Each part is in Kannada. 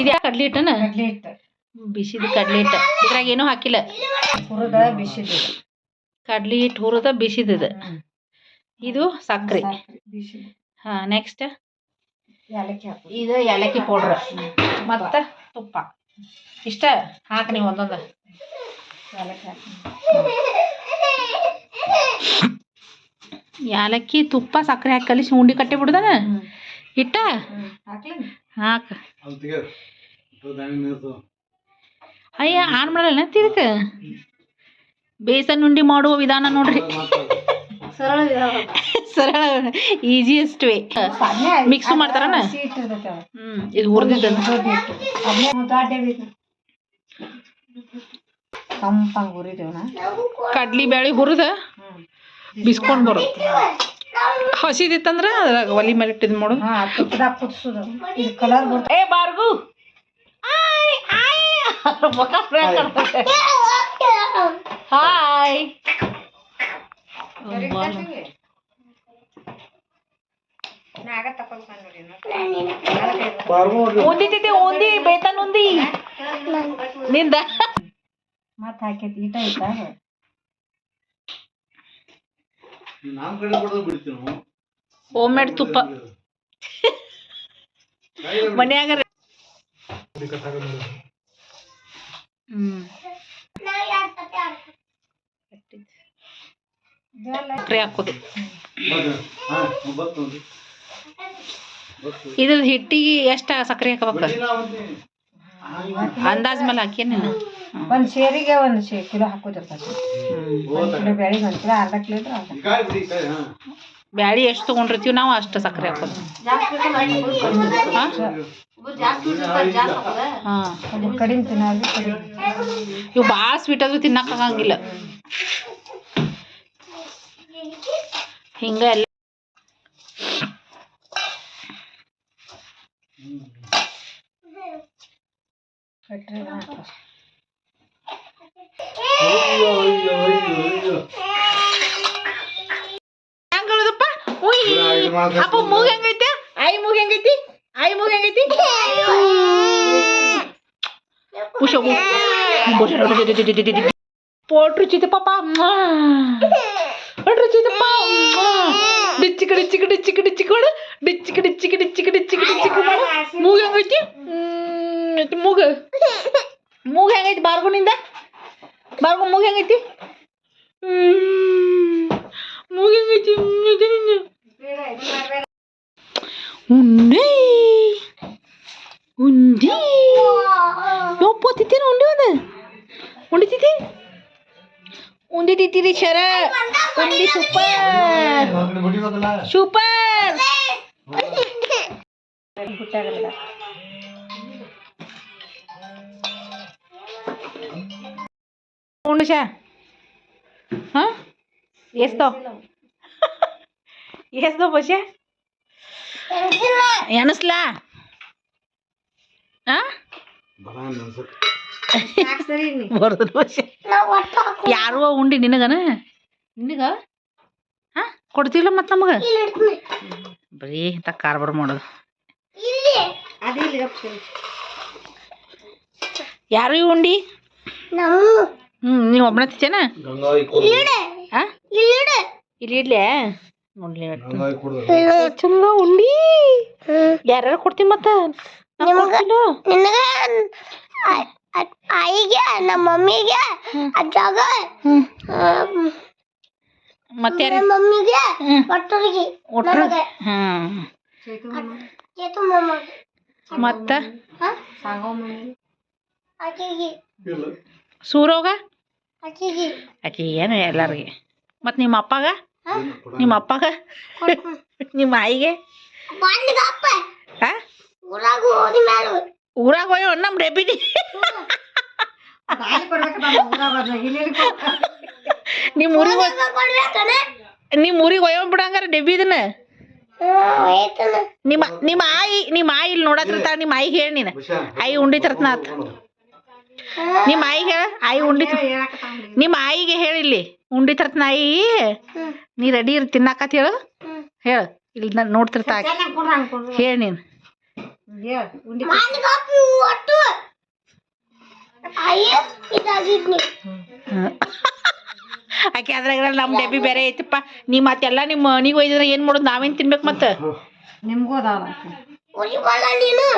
ಇದ್ಯಾ ಕಡ್ಲಿ ಹಿಟ್ಟನ ಕಡ್ಲಿ ಹಿಟ್ಟು ಬಿಸಿದ ಕಡ್ಲಿ ಹಿಟ್ಟ ಇದ್ರಾಗ ಏನೂ ಹಾಕಿಲ್ಲ. ಹುರಿದ ಬಿಸಿದ. ಕಡ್ಲಿ ಹಿಟ್ಟು ಹುರಿದ ಬಿಸಿದದ. ಇದು ಸಕ್ರೆ. ಬಿಸಿದು. ಹಾ ನೆಕ್ಸ್ಟ್? ಏಲಕ್ಕಿ ಹಾಕು. ಇದು ಏಲಕ್ಕಿ ಪೌಡ್ರ್. ಮತ್ತ ತುಪ್ಪ. ಇಷ್ಟ? ಹಾಕಿ ನೀವು ಒಂದೊಂದು. ಏಲಕ್ಕಿ ಹಾಕು. ಏಲಕ್ಕಿ ತುಪ್ಪ ಸಕ್ಕರೆ ಹಾಕಿ ಕಲಿಸಿ ಉಂಡಿ ಕಟ್ಟಿ ಬಿಡ್ದನ? ಇಟ್ಟ? ಹಾಕ್ಲಿ ಹಾಕ. ಅಯ್ಯ ಆನ್ ಮಾಡಲ್ಲ ತಿರ್ಕ ಬೇಸನ್ ಉಂಡಿ ಮಾಡುವ ವಿಧಾನ ನೋಡ್ರಿ. ಸರಳ ಸರಳ ಈಸಿಯೆಸ್ಟ್ ವೇ ಮಿಕ್ಸ್ ಮಾಡ್ತಾರನ. ಹ್ಮ್ ಇದು ಹುರಿದಿದ್ದ ಕಡ್ಲಿ ಬ್ಯಾಳಿ ಹುರಿದ ಬಿಸ್ಕೊಂಡ್ ಬರುತ್ತೆ ಹಸಿದಿತ್ತಂದ್ರ ಅದ್ರಾಗ ಒಲಿ ಮೇಲೆ ಇಟ್ಟಿದ್ ಮಾಡು ಇದು ಕಲರ್ ಬರ್ತದೆ ಏ ಬಾರ್ಗು. ಹಾಯ್ ಉಂದಿ ಉಂದಿ ಬೇತನ್ ಉಂದಿ ನಿಂದ. ಮತ್ತೆ ಹಾಕೈತಿ ಐತಾ? ಕಡೆ ಬಿಡ್ತೀನಿ ಹೋಮ್ ಮೇಡ್ ತುಪ್ಪ. ಮನ್ಯಾಗ ಹ್ಮ್. ಸಕ್ರೆ ಹಾಕೋದು. ಇದು ಹಿಟ್ಟಿಗೆ ಎಷ್ಟ ಸಕ್ಕರೆ ಹಾಕಬೇಕು? ಅಂದಾಜ್ ಮೇಲೆ ಹಾಕಿ ನೀನು? ಒಂದ್ ಸೇರಿಗೆ ಒಂದ್ ಶೇ ಕಿಲೋ ಹಾಕೋದಿರ್ತೈತಿ ಕಿಲೋ ಬ್ಯಾಳಿಗೆ ಒಂದ್ ಕಿಲೋ ಅರ್ಧ ಕಿಲೋ ಇದ್ರೆ ಅರ್ಧ. ಬ್ಯಾಳಿ ಎಷ್ಟು ತೊಗೊಂಡಿರ್ತೀವಿ ನಾವು ಅಷ್ಟು ಸಕ್ಕರೆ ಹಾಕೋದು. ಹಾ? ಕಡಿಮೆ ತಿನ್ನೋದು ಇವು ಭಾಳ ಸ್ವೀಟ್ ಆದ್ರೂ ತಿನ್ನಕ್ ಆಗಂಗಿಲ್ಲ ಹಿಂಗ ಎಲ್ಲ ಕಟ್ರೆ ಹಾಕು. ಅಯ್ಯೋ ಅಯ್ಯೋ ಅಯ್ಯೋ ಅಯ್ಯೋ ಹೆಂಗ್ ಹೇಳುದಪ್ಪ ಉಯ್ ಇದು ಮಾಡ್ಬೇಕು. ಅಪ್ಪ ಮೂಗ್ ಹೆಂಗೈತೆ ಐ ಮೂಗ್ ಹೆಂಗೈತಿ ಐ ಮೂಗ್ ಹೆಂಗೈತಿ ಉಷ ಪೋಟ್ರು ಚಿತ್ತಪ್ಪ ಪೋಟ್ರು ಚಿತ್ತಪ್ಪ ಡಿಚ್ಚಿಕ ಡಿಚ್ಚಿಕ ಡಿಚ್ಚಿಕ ಡಿಚ್ಚಿಕ ಮಾಡು ಡಿಚ್ಚಿಕ ಡಿಚ್ಚಿಕ ಡಿಚ್ಚಿಕ ಮೂಗ್ ಹೆಂಗೈತಿ ಹ್ಮ್, ಐತಿ ನಿಂದು. ಉಂಡಿ ಉಂಡಿ ಯಪ್ಪ ತಿತ್ತೀನ ಉಂಡಿ ಒಂದು ಉಂಡಿ ತಿತ್ತಿ ಉಂಡಿ ತಿತ್ತೀರಿ ಶರ ಉಂಡಿ ಸೂಪರ್ ಒಂದ್ ಕಡೆ ಬಿಟ್ಟಿರೋದಲ್ಲ ಸೂಪರ್ ಗುಟ್ಟಾಗಲ್ಲ ಉಂಡು ಶಾ ಹಾ ಎಸ್ತಾವ್ ಎಸ್ತಾವ್ ಬಸ್ಯ ಎನಸ್ಲಾ ಯಾರು ಉಂಡಿ ನಿನಗನ ನಿನಗ ಹಾ ಕೊಡ್ತಿಲ್ಲ ಮತ್ತೆ ನಮಗ ಬರೀ ಇಂಥ ಕಾರ್ಬಾರ್ ಮಾಡೋದು ಯಾರು ಈ ಉಂಡಿ ಹ್ಮ್ ನೀವು ಒಬ್ಬನ ಹಾ ಇಲ್ಲಿ ಇಡ್ಲೆ ನೋಡ್ಲಿ ಚಲೋ ಉಂಡಿ. ಯಾರ್ಯಾರು ಕೊಡ್ತೀನಿ ಮತ್ತ? ಆಯಿಗೆ ನಮ್ಮ ಮಮ್ಮಿಗೆ ಅಜ್ಜಾಗ ಮತ್ತೆ ನಮ್ಮ ಮಮ್ಮಿಗೆ ಒಟ್ಟರಿಗೆ. ಒಟ್ಟರಿಗೆ ಹ್ಮ್. ಮತ್ತ? ಸೂರೋಗ? ಆಕೆಗೆ ಆಕಿ ಏನು ಎಲ್ಲರಿಗೆ? ಮತ್ತೆ ನಿಮ್ಮ ಅಪ್ಪಗ? ನಿಮ್ಮ ಅಪ್ಪಗ? ನಿಮ್ಮ ಆಯಿಗೆ? ಊರಾಗ ಹೋಯೋ ನಮ್ಮ ಕೊಡ್ಬೇಕಪ್ಪ ನಮ್ಮ ಊರಾಗ ನಿಮ್ಮ ಊರಿಗೆ ಒಯ್ಯೋ ಬಿಡಂಗಾರ ಡೆಬ್ಬಿ ಇದನ್ನ. ನಿಮ್ಮ ನಿಮ್ಮ ಆಯಿ ನಿಮ್ಮ ಆಯಿ ಇಲ್ಲಿ ನೋಡತ್ತಿರ್ತಾಳ ನಿಮ್ಮ ಆಯಿಗೆ ಹೇಳಿ ನೀನು. ಆಯಿ ಉಂಡಿ ತರ್ತನಾತ್ ನಿಮ್ಮ ಆಯಿಗೆ ಹೇಳ ಆಯಿ ಉಂಡಿ. ನಿಮ್ಮ ಆಯಿಗೆ ಹೇಳಿಲ್ಲಿ ಉಂಡಿ ತರ್ತ ನಾಯಿ. ನೀ ರೆಡಿ ಇರ್ ತಿನ್ನಾಕತ್ ಹೇಳು. ಹೇಳು. ಇಲ್ಲಿ ನಾನು ನೋಡ್ತಿರ್ತಾ. ಹೇಳಿ ನೀನು. ಆಕೆ ಅದ್ರಾಗ ನಮ್ಮ ಡಬ್ಬಿ ಬೇರೆ ಐತಿಪ್ಪ. ನೀ ಮತ್ತೆಲ್ಲ ನಿಮ್ಮ ಮನಿಗೆ ಒಯ್ದಿದ್ರೆ ಏನು ಮಾಡೋದು ನಾವೇನು ತಿನ್ಬೇಕು ಮತ್ತೆ? ನಿಮ್ಗೂ ನೀನು.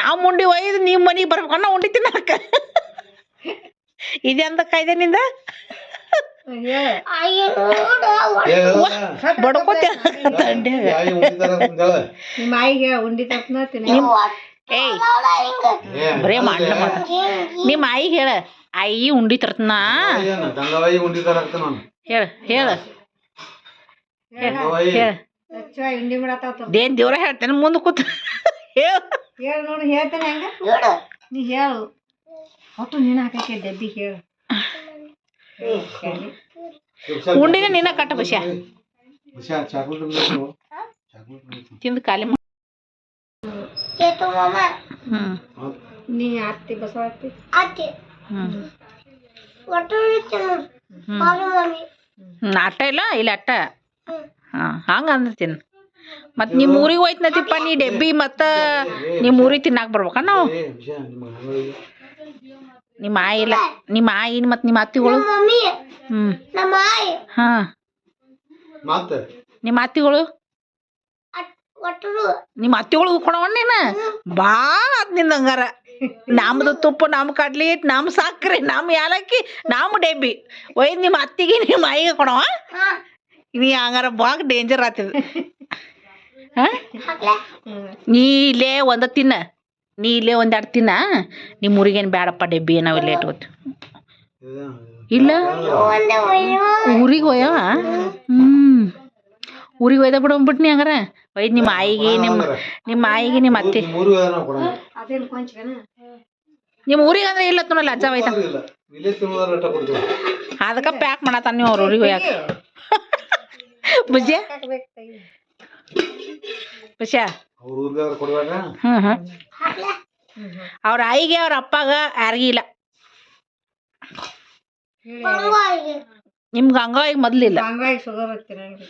ನಾವು ಉಂಡಿ ಒಯ್ದು ನಿಮ್ಮ ಮನೆಗೆ ಬರ್ಬೇಕನ್ನ ಉಂಡಿ ತಿನ್ನಾಕ. ಇದೆಂದ ಕಾಯ್ದೆ ನಿಂದ? ಬರೇ ಮಾಡ್ಲ ನಿಮ್ಮ ಆಯಿ ಹೇಳ. ಆಯಿ ಉಂಡಿ ತರ್ತನ ಹೇಳ ಹೇಳ. ಹೇಳು ಹೇಳು. ಸ್ವಚ್ಛವಾಗಿ ಉಂಡಿ ಮಾಡತ್ತಾವ ದೇನ್ ದೇವ್ರ ಹೇಳ್ತೇನೆ ಮುಂದೆ ಕೂತ. ಹೇಳ. ಹೇಳು ನೋಡು ಹೇಳ್ತೇನೆ ಹೆಂಗ? ನೋಡು ನೀ ಹೇಳು. ಒಟ್ಟು ನೀನು ಹಾಕಕ್ಕೆ ಡಬ್ಬಿ ಹೇಳು. ಉಂಡಿನ ನಿನ್ನ ಕಟ್ಟ ಬಸ್ಯಾ? ತಿಂದು ಖಾಲಿ ನೀ ಹ್ಮ್. ಅಟ್ಟ ಇಲ್ಲ? ಇಲ್ಲ ಅಟ್ಟ? ಹಾಂ ಹಂಗೆ ಅಂದಿರ್ತೀನಿ ಮತ್ತು ನಿಮ್ಮ ಊರಿಗೆ ಹೋಯ್ತನತಿಪ್ಪ ನೀ ಡೆಬ್ಬಿ ಮತ್ತು ನಿಮ್ಮ ಊರಿಗೆ ತಿನ್ನಾಕ ಬರ್ಬೇಕ ನಾವು? ನಿಮ್ಮ ಆಯಿ ಇಲ್ಲ. ನಿಮ್ಮ ಆಯಿ ಮತ್ತು ನಿಮ್ಮ ಅತ್ತಿಗಳು? ಹ್ಞೂ ನಮ್ಮ ಹಾಂ. ಮತ್ತೆ? ನಿಮ್ಮ ಅತ್ತಿಗಳು? ನಿಮ್ಮ ಅತ್ತಿಗಳು ಕೊಡವಣ್ಣ ನೀನು? ಭಾಳ ಆತ್ನಿಂದ ಹಂಗಾರ. ನಮ್ದು ತುಪ್ಪ ನಮ್ಮ ಕಡ್ಲಿ ಇಟ್ಟು ನಮ್ಮ ಸಾಕ್ರಿ ನಮ್ಮ ಯಾಲಕ್ಕಿ ನಮ್ಮ ಡೆಬ್ಬಿ. ಒಯ್ದು ನಿಮ್ಮ ಅತ್ತಿಗೆ ನಿಮ್ಮ ಆಯಿಗೆ ಕೊಡವ ನೀ ಹಂಗಾರ ಭಾಳ ಡೇಂಜರ್ ಆತಿದ್ ಹಾಂ? ನೀ ಇಲ್ಲೇ ಒಂದ ತಿನ್ನ. ನೀ ಇಲ್ಲೇ ಒಂದೆರಡು ತಿನ್ನ? ನಿಮ್ಮ ಊರಿಗೇನು ಬೇಡಪ್ಪ ಡೆಬ್ಬಿ, ನಾವು ಇಲ್ಲೇ ಇಟ್ಕೋತೀವಿ ಇಲ್ಲ? ಊರಿಗೆ ಹೋಯವ ಹ್ಞೂ ಊರಿಗೆ ಒಯ್ದ ಬಿಡೋಗ್ಬಿಟ್ಟು ನೀ ಹಂಗಾರ? ನಿಮ್ಮ ಆಯಿಗೆ ನಿಮ್ಮ ನಿಮ್ಮ ಆಯಿಗೆ ನಿಮ್ಮ ಅತ್ತೆ. ನಿಮ್ಮ ಊರಿಗೆ ಅಂದ್ರೆ ಇಲ್ಲ ತುಂಬ ಅಜ್ಜ ಹೋಯ್ತ ಅದಕ್ಕೆ ಪ್ಯಾಕ್ ಮಾಡತ್ತಾನ ನೀವು ಅವ್ರ ಊರಿಗೆ ಒಯ್ಯಾಕ ಬುಜ್ಜೆ ಹಾಕ್ಬೇಕು ಹ್ಞೂ ಹ್ಞೂ ಅವ್ರ ಆಯಿಗೆ ಅವ್ರ ಅಪ್ಪಗ ಯಾರಿಗೂ ಇಲ್ಲ. ಬಂಗಾಯಿಗೆ ನಿಮ್ಗೆ ಹಂಗಾಗಿ ಮೊದಲಿಲ್ಲ. ಹಂಗಾಗಿ ಶುಗರ್ ಹತ್ತಿರಂಗ್ರಿ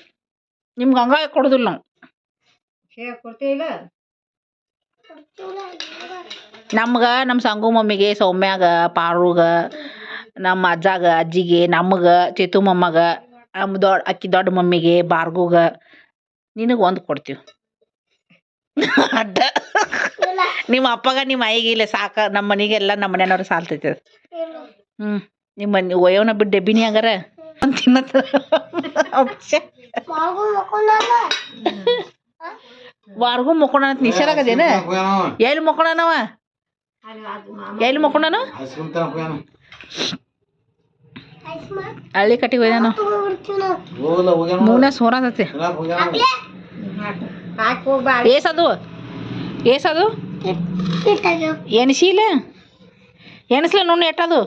ನಿಮ್ಗೆ ಹಂಗಾಗಿ ಕೊಡೋದಿಲ್ಲ ನಾವು. ಕೊಡ್ತೀವಿಲ್ಲ ನಮ್ಗೆ ನಮ್ಮ ಸಂಗು ಮಮ್ಮಿಗೆ ಸೌಮ್ಯಾಗ ಪಾರುಗ ನಮ್ಮ ಅಜ್ಜಾಗ ಅಜ್ಜಿಗೆ ನಮಗೆ ಚೇತು ಮೊಮ್ಮಗ ನಮ್ಮ ದೊಡ್ಡ ಅಕ್ಕಿ ದೊಡ್ಡ ಮಮ್ಮಿಗೆ ಬಾರ್ಗುಗ ನಿನಗೆ ಒಂದು ಕೊಡ್ತೀವಿ. ಅಡ್ಡ. ನಿಮ್ಮ ಅಪ್ಪಗ ನಿಮ್ಮ ಆಯಿಗೆ ಇಲ್ಲ ಸಾಕ, ನಮ್ಮ ಮನೆಗೆಲ್ಲ ನಮ್ಮ ಮನೆಯವ್ರು ಸಾಲ್ತೈತೆ ಹ್ಮ್, ನಿಮ್ಮ ಮನೆ, ಒಯ್ಯೋನ ಬಿಟ್ಟು ಡೆಬ್ಬಿನಿ ಹಂಗಾರ. ತಿನ್ನತ್ತ ಮಾಗು ಮಕ್ಕೊಂಡ ಅಂತ ನಿಶಾರಾಗದೇನ ಎಲ್ಲಿ ಮಕ್ಕೊಂಡನವ? ಎಲ್ಲಿ ಮಕ್ಕೊಂಡನು? ಹಳ್ಳಿ ಕಟ್ಟಿಗೆ ಹೋಯ್ದಾನು ಮೂನ ಸೋರತೈತಿ. ತಿನ್ನಕ್ ಹೋಗ್ಯಾನ ಹಾಕು ಹಾಕಿ ಹೋಗ್ಬಾ ಏಸದು ಏಸದು ಇಟ್ಟಾಗ್ಯಾವ ಎಣಿಸಿಲ್ಲ ಎಣಿಸ್ಲ ನೋಡಿ ಎಟ್ಟದು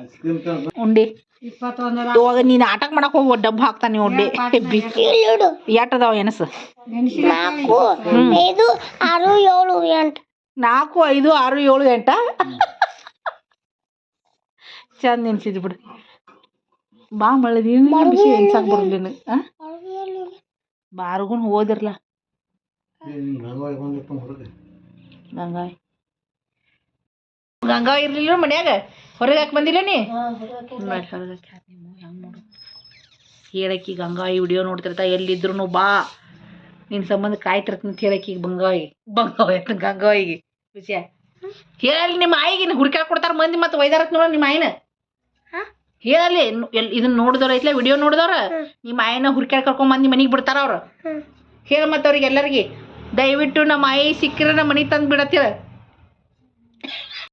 ಐಸ್ ಕ್ರೀಮ್ ತನಕ ಉಂಡಿ ಇಪ್ಪತ್ತೊಂದರ ಇವಾಗ ನೀನು ಆಟಕ್ ಮಾಡಕ್ ಹೋಗಿ ಡಬ್ಬ ಹಾಕ್ತಾನೆ ನೀವು ಉಂಡಿ ಬಿ ಇಲ್ಲಿ ನೋಡು ಎಟ್ಟದಾವ ಎಣಸು ನಾಲ್ಕು ಐದು ಆರು ಏಳು ಎಂಟು ನಾಲ್ಕು ಐದು ಆರು ಏಳು ಎಂಟ ಚಂದ ನೆನ್ಸಿದ್ ಬಿಡು ಬಾ ಮಳದಿ ಬಿಸಿ ಎಣ್ಸಾಕ್ ಬರಲಿಲ್ಲ ಬಾರ್ಗುನ್ ಹೋದಿರ್ಲ ಗಂಗಾವಾಯಿ ಬಂದಿತ್ತು ಹೊರಗೆ. ಗಂಗಾಯ್ ಗಂಗಾವ್ ಇರ್ಲಿಲ್ಲ ಮನ್ಯಾಗ? ಹೊರಗೆ ಹಾಕಿ ಬಂದಿಲ್ಲ ನೀ? ಹೇಳಕ್ಕಿ ಗಂಗಾಯಿ ವಿಡಿಯೋ ನೋಡ್ತಿರ್ತ ಎಲ್ಲಿದ್ರು ಬಾ. ನಿನ್ನ ಸಂಬಂಧ ಕಾಯ್ತಿರ್ತೀನಿ ಅಂತ ಹೇಳಕ್ಕಿ ಬಂಗಾಯಿ ಬಂಗಾಯಿ ಅಂತ ಗಂಗಾಯಿಗೆ ವಿಷಯ. ಹೇಳಲ್ಲಿ ನಿಮ್ಮ ಆಯಿಗೆ ಹುಡ್ಕ್ಯಾಕ್ ಕೊಡ್ತಾರ ಮಂದಿ ಮತ್ತೆ ಒಯ್ದಾರತ್ ನೋಡ ನಿಮ್ಮ ಆಯಿನ. ಹೇಳಲ್ಲಿ ಎಲ್ ಇದನ್ನ ನೋಡಿದವ್ರ ಐತ್ಲ ವಿಡಿಯೋ ನೋಡಿದವ್ರ? ನಿಮ್ಮ ಆಯಿನ ಹುಡ್ಕ್ಯಾಡ್ ಕರ್ಕೊಂಡ್ ಮಂದಿ ಮನೆಗೆ ಬಿಡ್ತಾರ ಅವ್ರು. ಹೇಳ ಮತ್ತೆ ಅವ್ರಿಗೆ ಎಲ್ಲರಿಗೆ. ದಯವಿಟ್ಟು ನಮ್ಮ ಆಯಿ ಸಿಕ್ಕಿರ ನಮ್ಮ ಮನೆಗೆ ತಂದು ಬಿಡತ್ತಿರ